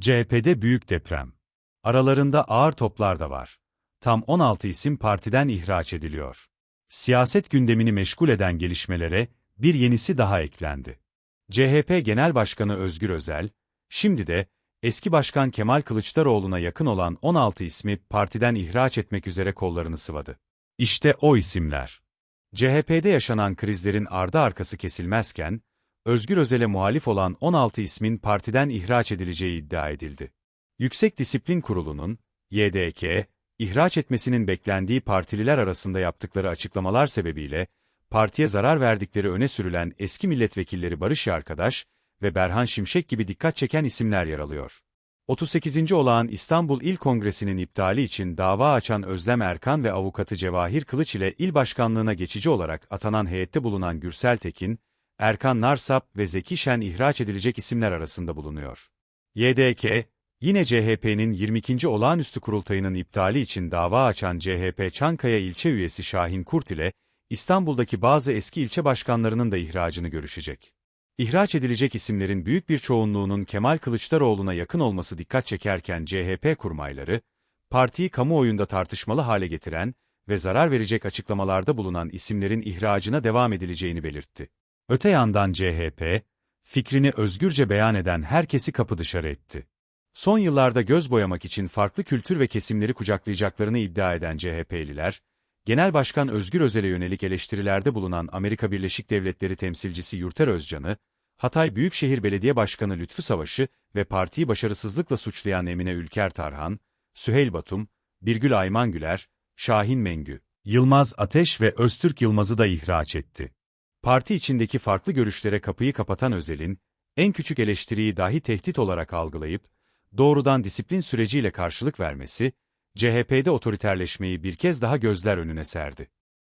CHP'de büyük deprem. Aralarında ağır toplar da var. Tam 16 isim partiden ihraç ediliyor. Siyaset gündemini meşgul eden gelişmelere bir yenisi daha eklendi. CHP Genel Başkanı Özgür Özel, şimdi de eski başkan Kemal Kılıçdaroğlu'na yakın olan 16 ismi partiden ihraç etmek üzere kollarını sıvadı. İşte o isimler. CHP'de yaşanan krizlerin ardı arkası kesilmezken, Özgür Özel'e muhalif olan 16 ismin partiden ihraç edileceği iddia edildi. Yüksek Disiplin Kurulu'nun, YDK, ihraç etmesinin beklendiği partililer arasında yaptıkları açıklamalar sebebiyle, partiye zarar verdikleri öne sürülen eski milletvekilleri Barış Arkadaş ve Berhan Şimşek gibi dikkat çeken isimler yer alıyor. 38. olağan İstanbul İl Kongresi'nin iptali için dava açan Özlem Erkan ve avukatı Cevahir Kılıç ile il başkanlığına geçici olarak atanan heyette bulunan Gürsel Tekin, Erkan Narsap ve Zeki Şen ihraç edilecek isimler arasında bulunuyor. YDK, yine CHP'nin 22. olağanüstü kurultayının iptali için dava açan CHP Çankaya ilçe üyesi Şahin Kurt ile İstanbul'daki bazı eski ilçe başkanlarının da ihracını görüşecek. İhraç edilecek isimlerin büyük bir çoğunluğunun Kemal Kılıçdaroğlu'na yakın olması dikkat çekerken CHP kurmayları, partiyi kamuoyunda tartışmalı hale getiren ve zarar verecek açıklamalarda bulunan isimlerin ihracına devam edileceğini belirtti. Öte yandan CHP, fikrini özgürce beyan eden herkesi kapı dışarı etti. Son yıllarda göz boyamak için farklı kültür ve kesimleri kucaklayacaklarını iddia eden CHP'liler, Genel Başkan Özgür Özel'e yönelik eleştirilerde bulunan Amerika Birleşik Devletleri temsilcisi Yurter Özcan'ı, Hatay Büyükşehir Belediye Başkanı Lütfü Savaş'ı ve partiyi başarısızlıkla suçlayan Emine Ülker Tarhan, Süheyl Batum, Birgül Ayman Güler, Şahin Mengü, Yılmaz Ateş ve Öztürk Yılmaz'ı da ihraç etti. Parti içindeki farklı görüşlere kapıyı kapatan Özel'in, en küçük eleştiriyi dahi tehdit olarak algılayıp, doğrudan disiplin süreciyle karşılık vermesi, CHP'de otoriterleşmeyi bir kez daha gözler önüne serdi.